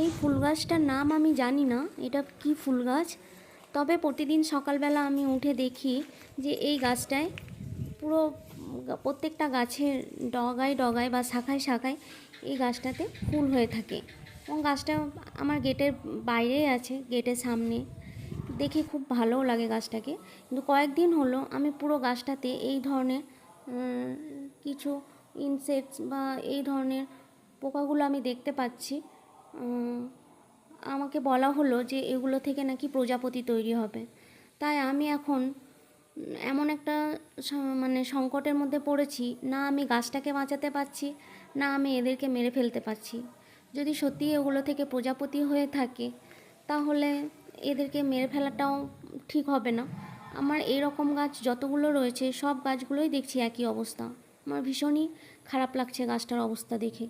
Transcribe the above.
এই ফুল গাছটার নাম আমি জানি না, এটা কি ফুল গাছ তবে প্রতিদিন সকালবেলা আমি উঠে দেখি যে এই গাছটায় পুরো প্রত্যেকটা গাছের ডগায় ডগায় বা শাখায় শাখায় এই গাছটাতে ফুল হয়ে থাকে এবং গাছটা আমার গেটের বাইরে আছে, গেটের সামনে। দেখে খুব ভালোও লাগে গাছটাকে। কিন্তু কয়েকদিন হলো আমি পুরো গাছটাতে এই ধরনের কিছু ইনসেক্টস বা এই ধরনের পোকাগুলো আমি দেখতে পাচ্ছি। আমাকে বলা হলো যে এগুলো থেকে নাকি প্রজাপতি তৈরি হবে। তাই আমি এখন এমন একটা মানে সংকটের মধ্যে পড়েছি, না আমি গাছটাকে বাঁচাতে পারছি, না আমি এদেরকে মেরে ফেলতে পারছি। যদি সত্যি এগুলো থেকে প্রজাপতি হয়ে থাকে, তাহলে এদেরকে মেরে ফেলাটাও ঠিক হবে না। আমার এই রকম গাছ যতগুলো রয়েছে, সব গাছগুলোই দেখছি একই অবস্থা। আমার ভীষণই খারাপ লাগছে গাছটার অবস্থা দেখে।